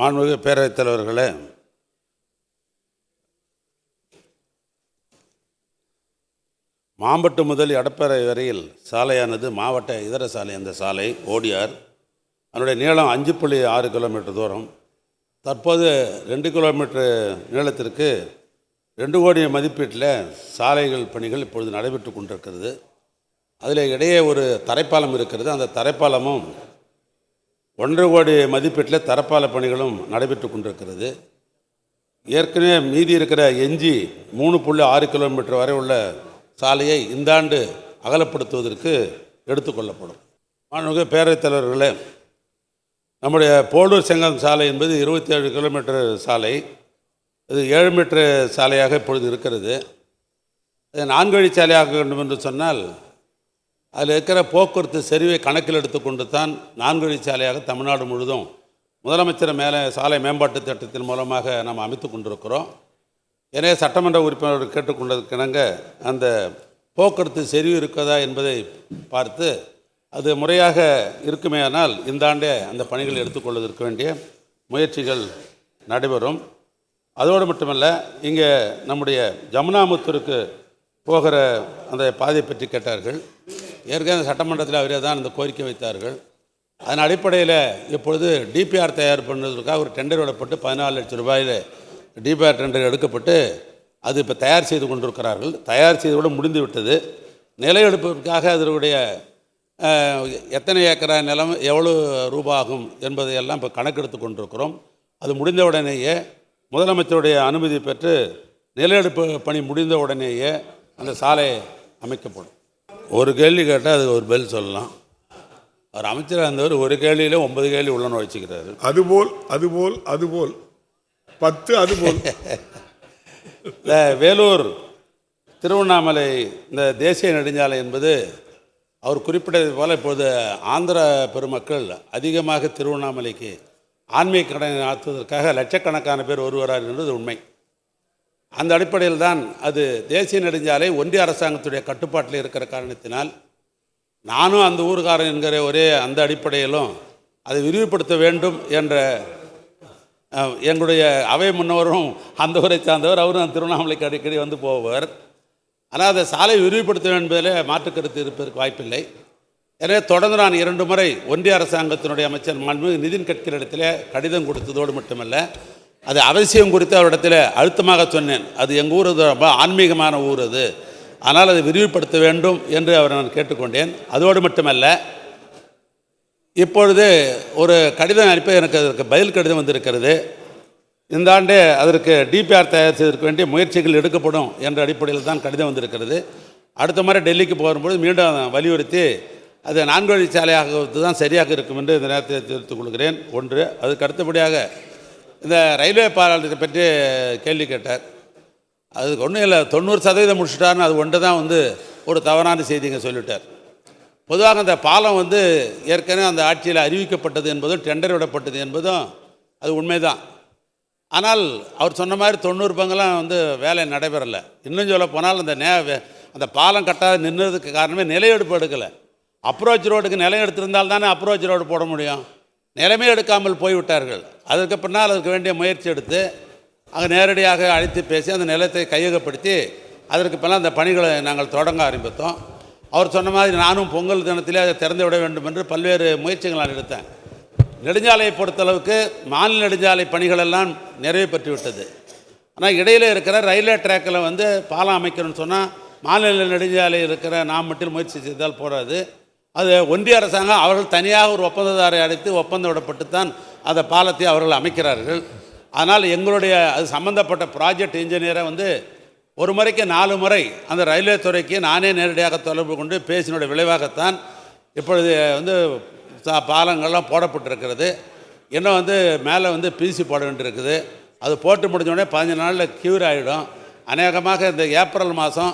மாண்புமிகு பேரவைத் தலைவர்களே மாம்பட்டு முதல் எடப்பேரை வரையில் சாலையானது மாவட்ட இதர சாலை. அந்த சாலை ஓடியார் அதனுடைய நீளம் அஞ்சு புள்ளி ஆறு கிலோமீட்டர் தூரம். தற்போது ரெண்டு கிலோமீட்டர் நீளத்திற்கு ரெண்டு கோடி மதிப்பீட்டில் சாலைகள் பணிகள் இப்பொழுது நடைபெற்று கொண்டிருக்கிறது. அதில் இடையே ஒரு தரைப்பாலம் இருக்கிறது. அந்த தரைப்பாலமும் ஒன்றரை கோடி மதிப்பீட்டில் தரப்பால பணிகளும் நடைபெற்று கொண்டிருக்கிறது. ஏற்கனவே மீதி இருக்கிற எஞ்சி மூணு புள்ளி ஆறு கிலோமீட்டர் வரை உள்ள சாலையை இந்த ஆண்டு அகலப்படுத்துவதற்கு எடுத்துக்கொள்ளப்படும் மாண்புமிகு பேரவைத் தலைவர்களே நம்முடைய போலூர் செங்கம் சாலை என்பது இருபத்தி ஏழு கிலோமீட்டர் சாலை. இது ஏழு மீட்டர் சாலையாக இப்பொழுது இருக்கிறது. நான்கு வழி சாலையாக வேண்டும் என்று சொன்னால் அதில் இருக்கிற போக்குவரத்து சரிவை கணக்கில் எடுத்துக்கொண்டு தான் நான்கு வழி சாலையாக தமிழ்நாடு முழுதும் முதலமைச்சர் மேலே சாலை மேம்பாட்டு திட்டத்தின் மூலமாக நாம் அமைத்து கொண்டிருக்கிறோம். எனவே சட்டமன்ற உறுப்பினர் கேட்டுக்கொண்டதுக்கிணங்க அந்த போக்குவரத்து செறிவு இருக்கிறதா என்பதை பார்த்து அது முறையாக இருக்குமேயானால் இந்த ஆண்டே அந்த பணிகளை எடுத்துக்கொள்வதற்கு வேண்டிய முயற்சிகள் நடைபெறும். அதோடு மட்டுமல்ல இங்கே நம்முடைய ஜமுனாமுத்தூருக்கு போகிற அந்த பாதையை பற்றி கேட்டார்கள். ஏற்கனவே சட்டமன்றத்தில் அவரே தான் அந்த கோரிக்கை வைத்தார்கள். அதன் அடிப்படையில் இப்பொழுது டிபிஆர் தயார் பண்ணுறதுக்காக ஒரு டெண்டர் விடப்பட்டு பதினாலு லட்சம் ரூபாயில் டிபிஆர் டெண்டர் எடுக்கப்பட்டு அது இப்போ தயார் செய்து கொண்டிருக்கிறார்கள். தயார் செய்தோடு முடிந்து விட்டது. நிலம் எடுப்பதற்காக அதனுடைய எத்தனை ஏக்கரா நிலம் எவ்வளோ ரூபாகும் ஆகும் என்பதையெல்லாம் இப்போ கணக்கெடுத்து கொண்டிருக்கிறோம். அது முடிந்த உடனேயே முதலமைச்சருடைய அனுமதி பெற்று நில எடுப்பு பணி முடிந்த உடனேயே அந்த சாலை அமைக்கப்படும். ஒரு கேள்வி கேட்டால் அது ஒரு பெல் சொல்லலாம். அவர் அமைச்சராக இருந்தவர் ஒரு கேள்வியில் ஒன்பது கேள்வி உள்ளன்னு வச்சுக்கிறாரு. அதுபோல் அதுபோல் அதுபோல். பத்து அதுபோல். இந்த வேலூர் திருவண்ணாமலை இந்த தேசிய நெடுஞ்சாலை என்பது அவர் குறிப்பிட்டது போல இப்பொழுது ஆந்திர பெருமக்கள் அதிகமாக திருவண்ணாமலைக்கு ஆன்மீக கடனை ஆற்றுவதற்காக லட்சக்கணக்கான பேர் வருவார்கள் என்பது உண்மை. அந்த அடிப்படையில் தான் அது தேசிய நெடுஞ்சாலை ஒன்றிய அரசாங்கத்துடைய கட்டுப்பாட்டில் இருக்கிற காரணத்தினால் நானும் அந்த ஊர்காரன் என்கிற ஒரே அந்த அடிப்படையிலும் அதை விரிவுபடுத்த வேண்டும் என்ற எங்களுடைய அவை முன்னவரும் அந்த ஊரை சார்ந்தவர் அவரும் திருவண்ணாமலைக்கு அடிக்கடி வந்து போவார். ஆனால் அதை சாலை விரிவுபடுத்த வேண்டும் மாற்றுக்கருத்து மாற்று கருத்து இருப்பதற்கு வாய்ப்பில்லை. எனவே தொடர்ந்து நான் இரண்டு முறை ஒன்றிய அரசாங்கத்தினுடைய அமைச்சர் மாண்புமிகு நிதின் கட்கரி இடத்திலே கடிதம் கொடுத்ததோடு மட்டுமல்ல அது அவசியம் குறித்து அவரிடத்தில் அழுத்தமாக சொன்னேன். அது எங்கள் ஊர் ரொம்ப ஆன்மீகமான ஊர் அது. ஆனால் அதை விரிவுபடுத்த வேண்டும் என்று அவரை நான் கேட்டுக்கொண்டேன். அதோடு மட்டுமல்ல இப்பொழுது ஒரு கடிதம் அனுப்பி எனக்கு அதற்கு பதில் கடிதம் வந்திருக்கிறது. இந்த ஆண்டு அதற்கு டிபிஆர் தயார் செய்வதற்கு வேண்டிய முயற்சிகள் எடுக்கப்படும் என்ற அடிப்படையில் தான் கடிதம் வந்திருக்கிறது. அடுத்த முறை டெல்லிக்கு போகும்போது மீண்டும் வலியுறுத்தி அது நான்கு வழி சாலையாக தான் சரியாக இருக்கும் என்று இந்த நேரத்தை தெரிவித்துக் கொள்கிறேன். ஒன்று அதுக்கு அடுத்தபடியாக இந்த ரயில்வே பாலத்தை பற்றி கேள்வி கேட்டார். அதுக்கு ஒன்றும் இல்லை தொண்ணூறு சதவீதம் முடிச்சுட்டாருன்னு அது ஒன்று தான் வந்து ஒரு தவறான செய்திங்க சொல்லிட்டார். பொதுவாக அந்த பாலம் வந்து ஏற்கனவே அந்த ஆட்சியில் அறிவிக்கப்பட்டது என்பதும் டெண்டர் விடப்பட்டது என்பதும் அது உண்மைதான். ஆனால் அவர் சொன்ன மாதிரி தொண்ணூறு பங்கெல்லாம் வந்து வேலை நடைபெறலை. இன்னும் சொல்ல போனால் அந்த நே அந்த பாலம் கட்டாத நின்றதுக்கு காரணமே நிலையெடுப்பு எடுக்கலை. அப்ரோச் ரோடுக்கு நிலம் எடுத்திருந்தால் தானே அப்ரோச் ரோடு போட முடியும்? நிலமே எடுக்காமல் போய்விட்டார்கள். அதற்கு பின்னால் அதற்கு வேண்டிய முயற்சி எடுத்து அங்கே நேரடியாக அழைத்து பேசி அந்த நிலத்தை கையகப்படுத்தி அதற்கு பின்னால் அந்த பணிகளை நாங்கள் தொடங்க ஆரம்பித்தோம். அவர் சொன்ன மாதிரி நானும் பொங்கல் தினத்திலே அதை திறந்து விட வேண்டும் என்று பல்வேறு முயற்சிகள் நான் எடுத்தேன். நெடுஞ்சாலையை பொறுத்தளவுக்கு மாநில நெடுஞ்சாலை பணிகளெல்லாம் நிறைவு பெற்று விட்டது ஆனால் இடையில் இருக்கிற ரயில்வே ட்ராக்கில் வந்து பாலம் அமைக்கணும்னு சொன்னால் மாநில நெடுஞ்சாலையில் இருக்கிற நாம் மட்டும் முயற்சி செய்தால் போடாது அது ஒன்றிய அரசாங்கம் அவர்கள் தனியாக ஒரு ஒப்பந்ததாரை அழைத்து ஒப்பந்தம் விடப்பட்டு தான் அந்த பாலத்தை அவர்கள் அமைக்கிறார்கள். அதனால் எங்களுடைய அது சம்மந்தப்பட்ட ப்ராஜெக்ட் இன்ஜினியரை வந்து ஒரு முறைக்கு நாலு முறை அந்த ரயில்வே துறைக்கு நானே நேரடியாக தொடர்பு கொண்டு பேசினுடைய விளைவாகத்தான் இப்பொழுது வந்து சா- பாலங்கள்லாம் போடப்பட்டிருக்கிறது. இன்னும் வந்து மேலே வந்து பிசி போட வேண்டியிருக்குது. அது போட்டு முடிஞ்சோடனே பதினஞ்சு நாளில் க்யூர் ஆகிடும் அநேகமாக இந்த ஏப்ரல் மாதம்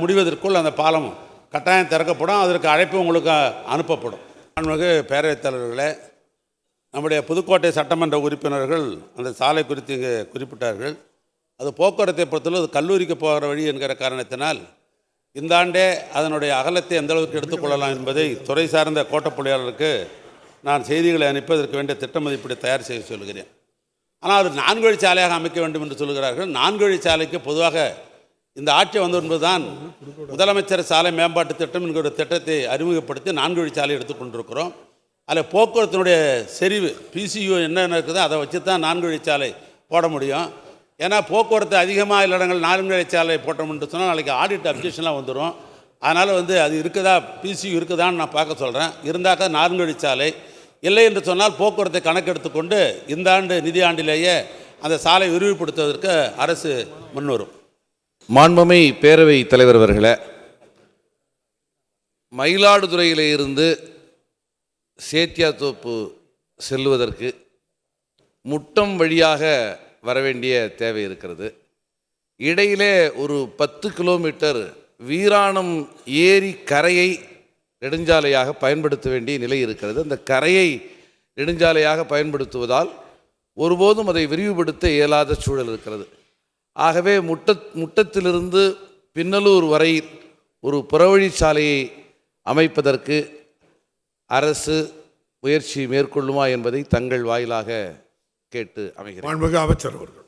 முடிவதற்குள் அந்த பாலம் கட்டாயம் திறக்கப்படும். அதற்கு அழைப்பு உங்களுக்கு அனுப்பப்படும். மாண்புமிகு பேரவைத் தலைவர்களே நம்முடைய புதுக்கோட்டை சட்டமன்ற உறுப்பினர்கள் அந்த சாலை குறித்து இங்கே குறிப்பிட்டார்கள். அது போக்குவரத்தை பொறுத்தளவு அது கல்லூரிக்கு போகிற வழி என்கிற காரணத்தினால் இந்த ஆண்டே அதனுடைய அகலத்தை எந்த அளவுக்கு எடுத்துக்கொள்ளலாம் என்பதை துறை சார்ந்த கோட்டப்பொழியாளருக்கு நான் செய்திகளை அனுப்பி அதற்கு வேண்டிய திட்ட மதிப்பீடு தயார் செய்ய சொல்கிறேன். ஆனால் அது நான்கு வழி சாலையாக அமைக்க வேண்டும் என்று சொல்கிறார்கள். நான்கு வழி சாலைக்கு பொதுவாக இந்த ஆட்சி வந்த என்பதுதான் முதலமைச்சர் சாலை மேம்பாட்டு திட்டம் என்கிற ஒரு திட்டத்தை அறிமுகப்படுத்தி நான்கு வழிச்சாலை எடுத்துக்கொண்டிருக்கிறோம் அதில் போக்குவரத்தினுடைய செறிவு பிசியு என்னென்ன இருக்குதோ அதை வச்சு தான் நான்கு வழிச்சாலை சாலை போட முடியும். ஏன்னா போக்குவரத்து அதிகமாக இல்லை இடங்கள் நான்கு வழிச்சாலை போட்டோம்னு சொன்னால் நாளைக்கு ஆடிட் அப்ஜெக்ஷன்லாம் வந்துடும் அதனால் வந்து அது இருக்குதா பிசியு இருக்குதான்னு நான் பார்க்க சொல்கிறேன் இருந்தாக்கா நான்கு வழி சாலை. இல்லை என்று சொன்னால் போக்குவரத்தை கணக்கெடுத்துக்கொண்டு இந்த ஆண்டு நிதி ஆண்டிலேயே அந்த சாலை விரிவுபடுத்துவதற்கு அரசு முன்வரும். மாண்புமை பேரவை தலைவர் அவர்களே மயிலாடுதுறையில் இருந்து சேத்தியாத்தோப்பு செல்வதற்கு முட்டம் வழியாக வர வேண்டிய தேவை இருக்கிறது. இடையிலே ஒரு பத்து கிலோமீட்டர் வீராணம் ஏரி கரையை நெடுஞ்சாலையாக பயன்படுத்த வேண்டிய நிலை இருக்கிறது. அந்த கரையை நெடுஞ்சாலையாக பயன்படுத்துவதால் ஒருபோதும் அதை விரிவுபடுத்த இயலாத சூழல் இருக்கிறது. ஆகவே முட்ட முட்டத்திலிருந்து பின்னலூர் வரை ஒரு புறவழிச்சாலையை அமைப்பதற்கு அரசு முயற்சி மேற்கொள்ளுமா என்பதை தங்கள் வாயிலாக கேட்டு அமைகிறேன். மாண்புமிகு அமைச்சர் அவர்கள்.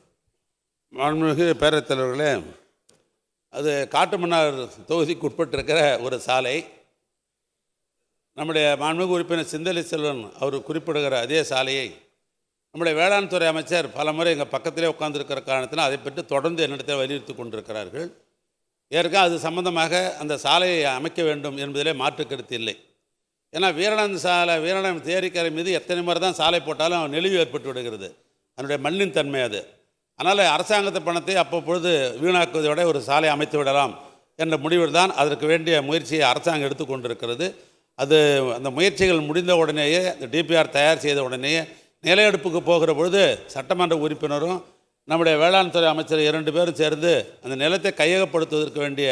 மாண்புமிகு பேரவைத் தலைவர்களே அது காட்டுமன்னார் தொகுதிக்கு உட்பட்டிருக்கிற ஒரு சாலை. நம்முடைய மாண்புமிகு உறுப்பினர் சிந்தலி செல்வன் அவர் குறிப்பிடுகிற அதே சாலையை நம்முடைய வேளாண் துறை அமைச்சர் பல முறை எங்கள் பக்கத்திலே உட்கார்ந்துருக்கிற காரணத்தில் அதை பற்றி தொடர்ந்து என்னிடத்தில் வலியுறுத்தி கொண்டிருக்கிறார்கள். ஏற்கனவே அது சம்பந்தமாக அந்த சாலையை அமைக்க வேண்டும் என்பதிலே மாற்றுக்கருத்து இல்லை. ஏன்னா வீரணம் சாலை வீரணம் தேரிக்கரை மீது எத்தனை முறை தான் சாலை போட்டாலும் நெளிவு ஏற்பட்டு விடுகிறது. அதனுடைய மண்ணின் தன்மை அது. அதனால் அரசாங்கத்து பணத்தை அப்பப்பொழுது வீணாக்குவதை விட ஒரு சாலை அமைத்து விடலாம் என்ற முடிவில் தான் அதற்கு வேண்டிய முயற்சியை அரசாங்கம் எடுத்துக்கொண்டிருக்கிறது அது அந்த முயற்சிகள் முடிந்த உடனேயே அந்த டிபிஆர் தயார் செய்த உடனேயே நிலையெடுப்புக்கு போகிற பொழுது சட்டமன்ற உறுப்பினரும் நம்முடைய வேளாண் துறை அமைச்சர் இரண்டு பேரும் சேர்ந்து அந்த நிலத்தை கையகப்படுத்துவதற்கு வேண்டிய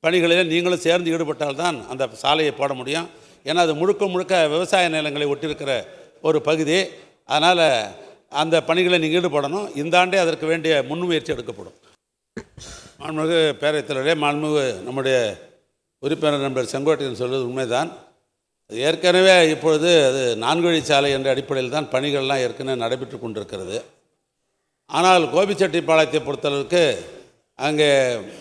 பணிகளில் நீங்களும் சேர்ந்து ஈடுபட்டால்தான் அந்த சாலையை போட முடியும். ஏன்னா அது முழுக்க முழுக்க விவசாய நிலங்களை ஒட்டியிருக்கிற ஒரு பகுதி. அதனால் அந்த பணிகளை நீங்கள் ஈடுபடணும். இந்த ஆண்டே அதற்கு வேண்டிய முன்முயற்சி எடுக்கப்படும். மாண்புமிகு பேரவைத் தலைவரே மாண்புமிகு நம்முடைய உறுப்பினர் நண்பர் செங்கோட்டையன் சொல்வது உண்மைதான். ஏற்கனவே இப்பொழுது அது நான்குவழிச்சாலை என்ற அடிப்படையில் தான் பணிகள்லாம் ஏற்கனவே நடைபெற்று கொண்டிருக்கிறது. ஆனால் கோபிச்செட்டிப்பாளையத்தை பொறுத்தளவுக்கு அங்கே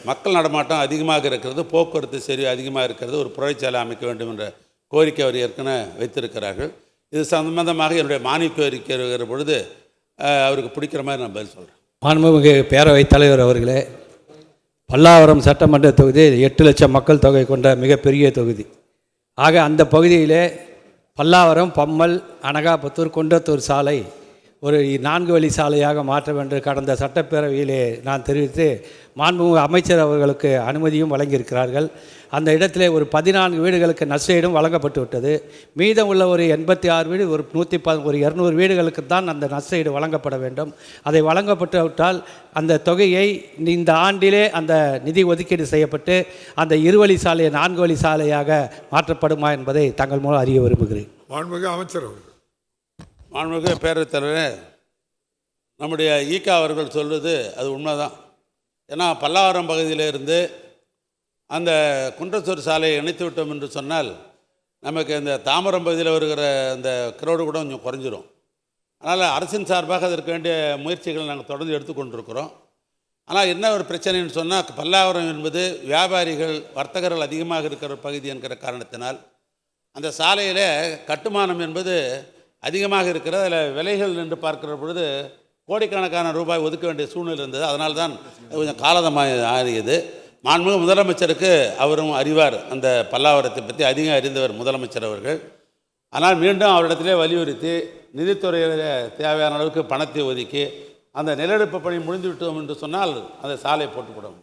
மக்கள் நடமாட்டம் அதிகமாக இருக்கிறது போக்குவரத்து சரி அதிகமாக இருக்கிறது ஒரு புழைச்சாலை அமைக்க வேண்டும் என்ற கோரிக்கை அவர் ஏற்கனவே வைத்திருக்கிறார்கள். இது சம்பந்தமாக என்னுடைய மானிய கோரிக்கை பொழுது அவருக்கு பிடிக்கிற மாதிரி நான் பதில் சொல்கிறேன் மாண்புமிகு பேரவைத் தலைவர் அவர்களே பல்லாவரம் சட்டமன்ற தொகுதி எட்டு லட்சம் மக்கள் தொகை கொண்ட மிகப்பெரிய தொகுதி. ஆக அந்த பகுதியிலே பல்லாவரம் பம்மல் அனகாபுத்தூர் குன்றத்தூர் சாலை ஒரு நான்கு வழி சாலையாக மாற்ற வேண்டும் கடந்த சட்டப்பேரவையிலே நான் தெரிவித்து மாண்புமிகு அமைச்சர் அவர்களுக்கு அனுமதியும் வழங்கியிருக்கிறார்கள். அந்த இடத்திலே ஒரு பதினான்கு வீடுகளுக்கு நஷ்டஈடும் வழங்கப்பட்டு விட்டது மீதம் உள்ள ஒரு எண்பத்தி ஆறு வீடு ஒரு நூற்றி ப ஒரு இரநூறு வீடுகளுக்கு தான் அந்த நஷ்டஈடு வழங்கப்பட வேண்டும். அதை வழங்கப்பட்டு விட்டால் அந்த தொகையை இந்த ஆண்டிலே அந்த நிதி ஒதுக்கீடு செய்யப்பட்டு அந்த இருவழி சாலையை நான்கு வழி சாலையாக மாற்றப்படுமா என்பதை தங்கள் மூலம் அறிய விரும்புகிறேன். மாண்புமிகு அமைச்சர் அவர்கள். மாண்புமிகு பேரவைத் நம்முடைய ஈகா அவர்கள் சொல்வது அது உண்மைதான். ஏன்னா பல்லாவரம் பகுதியிலிருந்து அந்த குன்றத்தூர் சாலையை இணைத்து விட்டோம் என்று சொன்னால் நமக்கு இந்த தாமரம் பகுதியில் வருகிற அந்த கிரௌடு கூட கொஞ்சம் குறைஞ்சிரும். அதனால் அரசின் சார்பாக அதற்கு வேண்டிய முயற்சிகளை நாங்கள் தொடர்ந்து எடுத்துக்கொண்டிருக்கிறோம் ஆனால் என்ன ஒரு பிரச்சனைன்னு சொன்னால் பல்லாவரம் என்பது வியாபாரிகள் வர்த்தகர்கள் அதிகமாக இருக்கிற பகுதி என்கிற காரணத்தினால் அந்த சாலையில் கட்டுமானம் என்பது அதிகமாக இருக்கிறது. அதில் விலைகள் நின்று பார்க்கிற பொழுது கோடிக்கணக்கான ரூபாய் ஒதுக்க வேண்டிய சூழ்நிலை இருந்தது. அதனால தான் கொஞ்சம் காலதமாக ஆறியது மாண்புமிகு முதலமைச்சருக்கு அவரும் அறிவார். அந்த பல்லாவரத்தை பற்றி அதிகம் அறிந்தவர் முதலமைச்சர் அவர்கள். ஆனால் மீண்டும் அவரிடத்திலே வலியுறுத்தி நிதித்துறையில் தேவையான அளவுக்கு பணத்தை ஒதுக்கி அந்த நிலநடுப்பு பணி முடிந்து விட்டோம் என்று சொன்னால் அந்த சாலை போட்டுவிடும்